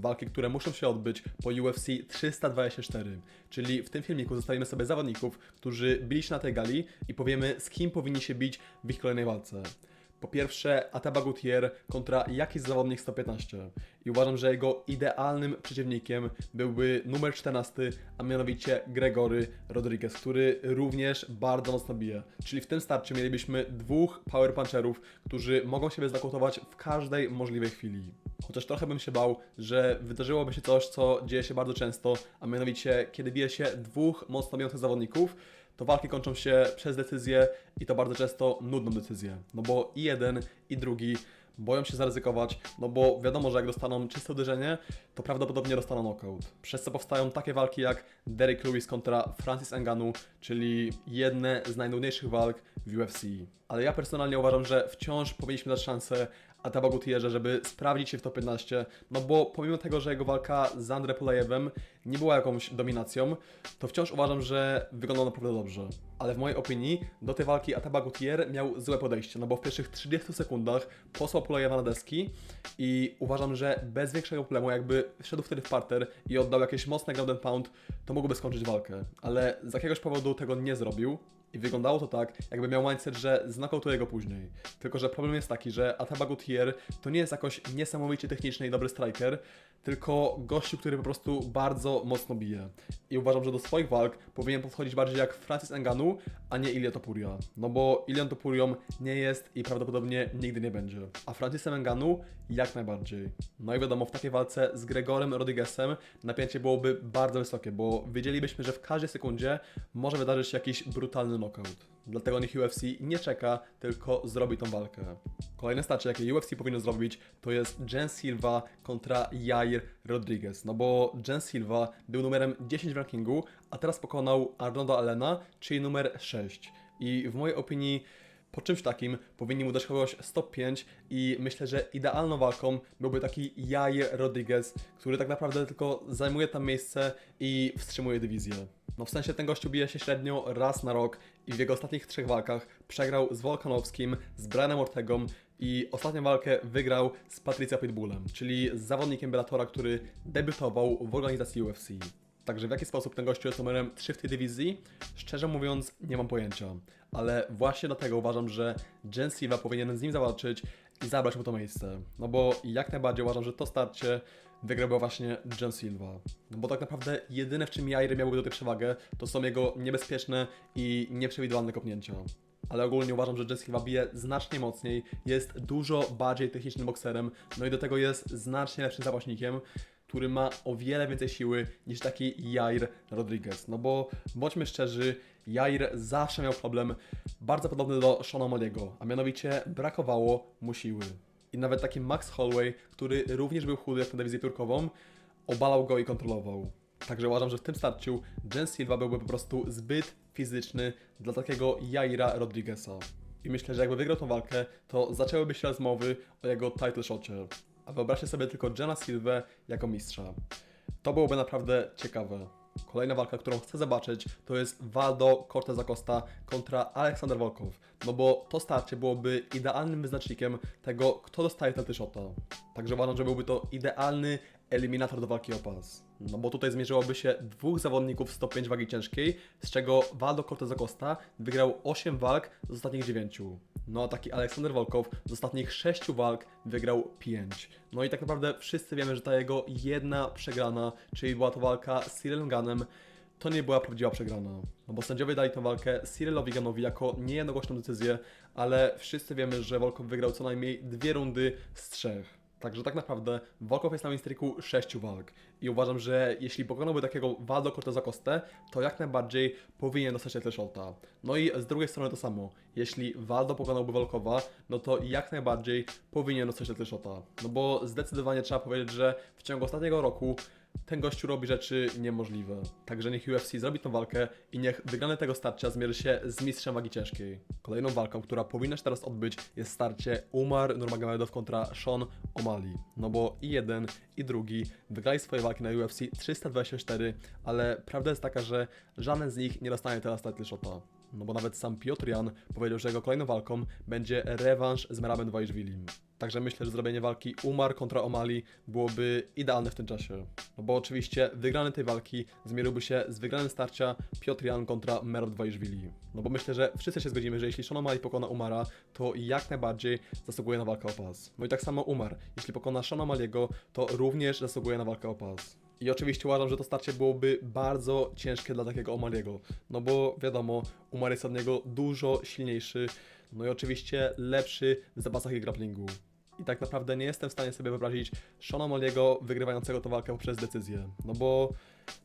walki, które muszą się odbyć po UFC 324. Czyli w tym filmiku zostawimy sobie zawodników, którzy bili się na tej gali i powiemy z kim powinni się bić w ich kolejnej walce. Po pierwsze, Ataba Gutierrez kontra jakiś zawodnik 115. I uważam, że jego idealnym przeciwnikiem byłby numer 14, a mianowicie Gregory Rodriguez, który również bardzo mocno bije. Czyli w tym starciu mielibyśmy dwóch power puncherów, którzy mogą siebie zakłotować w każdej możliwej chwili. Chociaż trochę bym się bał, że wydarzyłoby się coś, co dzieje się bardzo często, a mianowicie kiedy bije się dwóch mocno bijących zawodników, to walki kończą się przez decyzję i to bardzo często nudną decyzję. No bo i jeden, i drugi boją się zaryzykować, no bo wiadomo, że jak dostaną czyste uderzenie, to prawdopodobnie dostaną knockout. Przez co powstają takie walki jak Derrick Lewis kontra Francis Ngannou, czyli jedne z najnudniejszych walk w UFC. Ale ja personalnie uważam, że wciąż powinniśmy dać szansę Ataba Gutierrze, żeby sprawdzić się w top 15, no bo pomimo tego, że jego walka z Andre Polejewem nie była jakąś dominacją, to wciąż uważam, że wyglądał naprawdę dobrze. Ale w mojej opinii do tej walki Ataba Gutierrez miał złe podejście, no bo w pierwszych 30 sekundach posłał Polejewa na deski i uważam, że bez większego problemu jakby wszedł wtedy w parter i oddał jakieś mocne ground and pound, to mógłby skończyć walkę. Ale z jakiegoś powodu tego nie zrobił i wyglądało to tak, jakby miał mindset, że znokautuje go później. Tylko, że problem jest taki, że Ataba Gutierrez to nie jest jakoś niesamowicie techniczny i dobry striker, tylko gościu, który po prostu bardzo mocno bije. I uważam, że do swoich walk powinien podchodzić bardziej jak Francis Ngannou, a nie Ilia Topuria. No bo Ilian Topurią nie jest i prawdopodobnie nigdy nie będzie. A Francisem Ngannou jak najbardziej. No i wiadomo, w takiej walce z Gregorem Rodriguezem napięcie byłoby bardzo wysokie, bo wiedzielibyśmy, że w każdej sekundzie może wydarzyć się jakiś brutalny knockout. Dlatego niech UFC nie czeka, tylko zrobi tą walkę. Kolejne starcie, jakie UFC powinno zrobić, to jest Jen Silva kontra Jair Rodriguez. No bo Jen Silva był numerem 10 w rankingu, a teraz pokonał Arnolda Alena, czyli numer 6. I w mojej opinii po czymś takim powinni mu dać kogoś stop 5 i myślę, że idealną walką byłby taki Jair Rodriguez, który tak naprawdę tylko zajmuje tam miejsce i wstrzymuje dywizję. No w sensie ten gościu bije się średnio raz na rok i w jego ostatnich trzech walkach przegrał z Volkanowskim, z Brianem Ortegą i ostatnią walkę wygrał z Patricia Pitbullem, czyli z zawodnikiem Bellatora, który debiutował w organizacji UFC. Także w jaki sposób ten gościu jest numerem 3 w tej dywizji? Szczerze mówiąc, nie mam pojęcia. Ale właśnie dlatego uważam, że Jen Silva powinien z nim zawalczyć i zabrać mu to miejsce. No bo jak najbardziej uważam, że to starcie wygrałby właśnie Jen Silva. No bo tak naprawdę jedyne w czym Jair miałby do tej przewagę, to są jego niebezpieczne i nieprzewidywalne kopnięcia. Ale ogólnie uważam, że Jen Silva bije znacznie mocniej, jest dużo bardziej technicznym bokserem, no i do tego jest znacznie lepszym zapaśnikiem, który ma o wiele więcej siły niż taki Jair Rodriguez. No bo bądźmy szczerzy, Jair zawsze miał problem bardzo podobny do Shona Modiego, a mianowicie brakowało mu siły. I nawet taki Max Holloway, który również był chudy na dywizję turkową, obalał go i kontrolował. Także uważam, że w tym starciu Jen Silva byłby po prostu zbyt fizyczny dla takiego Jaira Rodrigueza. I myślę, że jakby wygrał tą walkę, to zaczęłyby się rozmowy o jego title shocie. A wyobraźcie sobie tylko Jena Silva jako mistrza. To byłoby naprawdę ciekawe. Kolejna walka, którą chcę zobaczyć, to jest Waldo Cortez Acosta kontra Aleksander Volkov. No bo to starcie byłoby idealnym wyznacznikiem tego, kto dostaje title shota. Także uważam, że byłby to idealny eliminator do walki o pas. No bo tutaj zmierzyłoby się dwóch zawodników 105 wagi ciężkiej, z czego Waldo Cortez Acosta wygrał 8 walk z ostatnich 9. No a taki Aleksander Volkov z ostatnich 6 walk wygrał 5. No i tak naprawdę wszyscy wiemy, że ta jego jedna przegrana, czyli była to walka z Cyril Ganem, to nie była prawdziwa przegrana. No bo sędziowie dali tę walkę Cyrilowi Ganowi jako niejednogłośną decyzję, ale wszyscy wiemy, że Volkov wygrał co najmniej dwie rundy z trzech. Także tak naprawdę Volkov jest na winstreaku 6 walk i uważam, że jeśli pokonałby takiego Waldo Corteza Costę, to jak najbardziej powinien dostać title shota. No i z drugiej strony to samo. Jeśli Waldo pokonałby Volkowa, no to jak najbardziej powinien dostać title shota. No bo zdecydowanie trzeba powiedzieć, że w ciągu ostatniego roku ten gościu robi rzeczy niemożliwe. Także niech UFC zrobi tą walkę i niech wygrany tego starcia zmierzy się z mistrzem wagi ciężkiej. Kolejną walką, która powinna się teraz odbyć jest starcie Umar Nurmagomedov kontra Sean O'Malley. No bo i jeden i drugi wygrali swoje walki na UFC 324, ale prawda jest taka, że żaden z nich nie dostanie teraz title shota. No bo nawet sam Piotr Jan powiedział, że jego kolejną walką będzie rewanż z Merabem Dwajszwilim. Także myślę, że zrobienie walki Umar kontra Omali byłoby idealne w tym czasie. No bo oczywiście wygrany tej walki zmierzyłby się z wygranym starcia Piotr Jan kontra Merab Dwajszwili. No bo myślę, że wszyscy się zgodzimy, że jeśli Sean O'Malley pokona Umara, to jak najbardziej zasługuje na walkę o pas. No i tak samo Umar. Jeśli pokona Sean O'Malley'ego, to również zasługuje na walkę o pas. I oczywiście uważam, że to starcie byłoby bardzo ciężkie dla takiego Omariego. No bo wiadomo, Umar jest od niego dużo silniejszy, no i oczywiście lepszy w zapasach i grapplingu. I tak naprawdę nie jestem w stanie sobie wyobrazić Shona Moliego wygrywającego tę walkę przez decyzję. No bo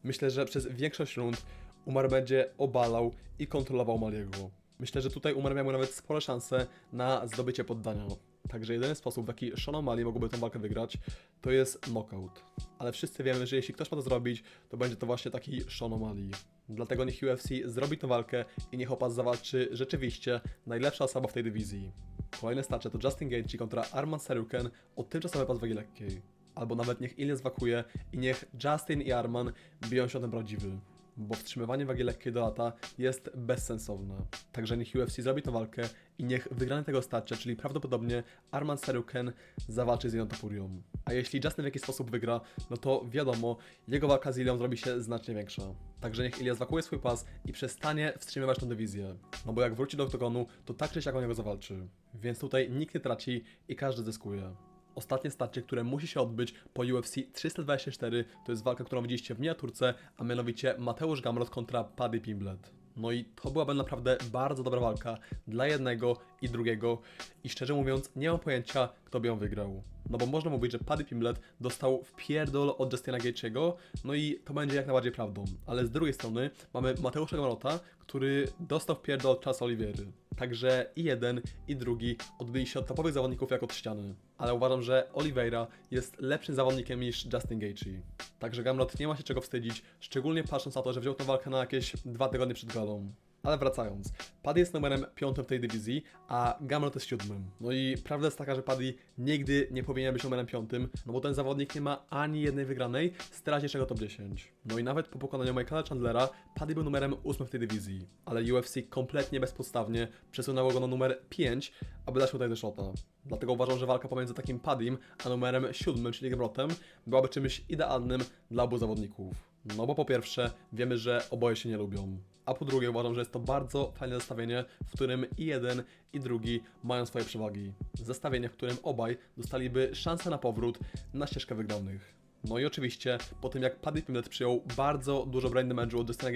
myślę, że przez większość rund Umar będzie obalał i kontrolował Maliego. Myślę, że tutaj Umar miał nawet spore szanse na zdobycie poddania. Także jedyny sposób, w jaki Sean O'Malley tę walkę wygrać, to jest knockout. Ale wszyscy wiemy, że jeśli ktoś ma to zrobić, to będzie to właśnie taki Sean O'Malley. Dlatego niech UFC zrobi tę walkę i niech Opas zawalczy rzeczywiście najlepsza osoba w tej dywizji. Kolejne starcie to Justin Gaethje kontra Arman Saruken o tymczasowy pas wagi lekkiej. Albo nawet niech Ilias wakuje i niech Justin i Arman biją się o ten prawdziwy. Bo wstrzymywanie wagi lekkiej do lata jest bezsensowne. Także niech UFC zrobi tę walkę i niech wygrany tego starcia, czyli prawdopodobnie Arman Saruken zawalczy z Ilią Topurią. A jeśli Justin w jakiś sposób wygra, no to wiadomo, jego walka z Ilią zrobi się znacznie większa. Także niech Ilias wakuje swój pas i przestanie wstrzymywać tę dywizję. No bo jak wróci do oktogonu, to tak czy siak o niego zawalczy. Więc tutaj nikt nie traci i każdy zyskuje. Ostatnie starcie, które musi się odbyć po UFC 324, to jest walka, którą widzieliście w miniaturce, a mianowicie Mateusz Gamrot kontra Paddy Pimblet. No i to byłaby naprawdę bardzo dobra walka dla jednego i drugiego i szczerze mówiąc nie mam pojęcia, kto by ją wygrał. No bo można mówić, że Paddy Pimblet dostał w pierdol od Justina Gaethje'ego, no i to będzie jak najbardziej prawdą. Ale z drugiej strony mamy Mateusza Gamrota, który dostał w pierdol od Charlesa Olivery. Także i jeden, i drugi odbyli się od topowych zawodników jak od ściany. Ale uważam, że Oliveira jest lepszym zawodnikiem niż Justin Gaethje. Także Gamrot nie ma się czego wstydzić, szczególnie patrząc na to, że wziął tę walkę na jakieś dwa tygodnie przed galą. Ale wracając, Paddy jest numerem piątym w tej dywizji, a Gamrot jest siódmym. No i prawda jest taka, że Paddy nigdy nie powinien być numerem piątym, no bo ten zawodnik nie ma ani jednej wygranej z teraźniejszego top 10. No i nawet po pokonaniu Michaela Chandlera, Paddy był numerem ósmym w tej dywizji, ale UFC kompletnie bezpodstawnie przesunęło go na numer 5, aby dać mu tutaj shota. Dlatego uważam, że walka pomiędzy takim Paddym a numerem siódmym, czyli Gamrotem, byłaby czymś idealnym dla obu zawodników. No bo po pierwsze, wiemy, że oboje się nie lubią. A po drugie, uważam, że jest to bardzo fajne zestawienie, w którym i jeden, i drugi mają swoje przewagi. Zestawienie, w którym obaj dostaliby szansę na powrót na ścieżkę wygranych. No i oczywiście, po tym jak Paddy Pimblet przyjął bardzo dużo brain damage'u od Justina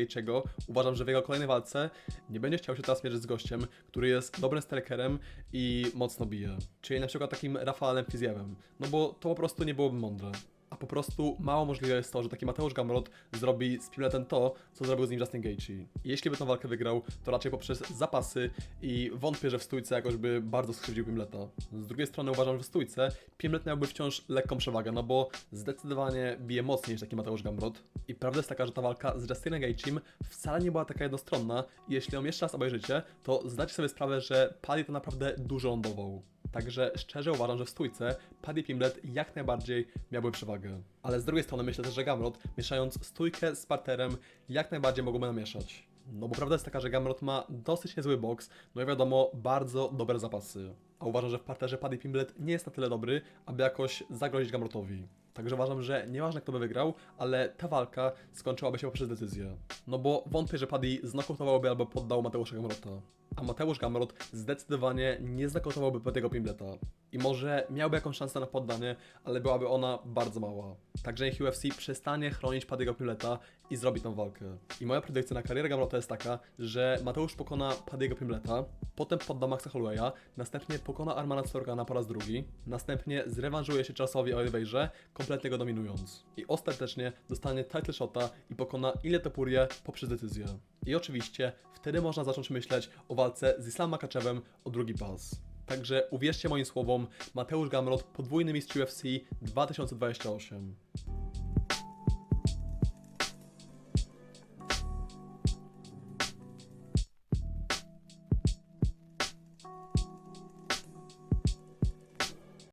uważam, że w jego kolejnej walce nie będzie chciał się teraz mierzyć z gościem, który jest dobrym strikerem i mocno bije. Czyli na przykład takim Rafaelem Fizjewem. No bo to po prostu nie byłoby mądre. A po prostu mało możliwe jest to, że taki Mateusz Gamrot zrobi z Pimbletem to, co zrobił z nim Justin Gaethje. Jeśli by tę walkę wygrał, to raczej poprzez zapasy i wątpię, że w stójce jakoś by bardzo skrzywdził Pimbleta. Z drugiej strony uważam, że w stójce Pimblet miałby wciąż lekką przewagę, no bo zdecydowanie bije mocniej niż taki Mateusz Gamrot. I prawda jest taka, że ta walka z Justinem Gaethjem wcale nie była taka jednostronna jeśli ją jeszcze raz obejrzycie, to zdajcie sobie sprawę, że Paddy to naprawdę dużo lądował. Także szczerze uważam, że w stójce Paddy Pimblet jak najbardziej miałby przewagę. Ale z drugiej strony myślę też, że Gamrot, mieszając stójkę z parterem, jak najbardziej mogłoby namieszać. No bo prawda jest taka, że Gamrot ma dosyć niezły boks, no i wiadomo, bardzo dobre zapasy. A uważam, że w parterze Paddy Pimblet nie jest na tyle dobry, aby jakoś zagrozić Gamrotowi. Także uważam, że nieważne kto by wygrał, ale ta walka skończyłaby się poprzez decyzję. No bo wątpię, że Paddy znokautowałby albo poddał Mateusza Gamrota. A Mateusz Gamrot zdecydowanie nie znokautowałby Paddy'ego Pimbleta. I może miałby jakąś szansę na poddanie, ale byłaby ona bardzo mała. Także niech UFC przestanie chronić Paddy'ego Pimbleta i zrobi tą walkę. I moja predykcja na karierę Gamrota jest taka, że Mateusz pokona Paddy'ego Pimbleta, potem podda Maxa Hollowaya, następnie pokona Armana Sorgana po raz drugi, następnie zrewanżuje się czasowi Oliveirze, kompletnie go dominując. I ostatecznie dostanie title shota i pokona Ile Topurię poprzez decyzję. I oczywiście wtedy można zacząć myśleć o walce z Islam Makaczewem o drugi pas. Także uwierzcie moim słowom, Mateusz Gamrot, podwójny mistrz UFC 2028.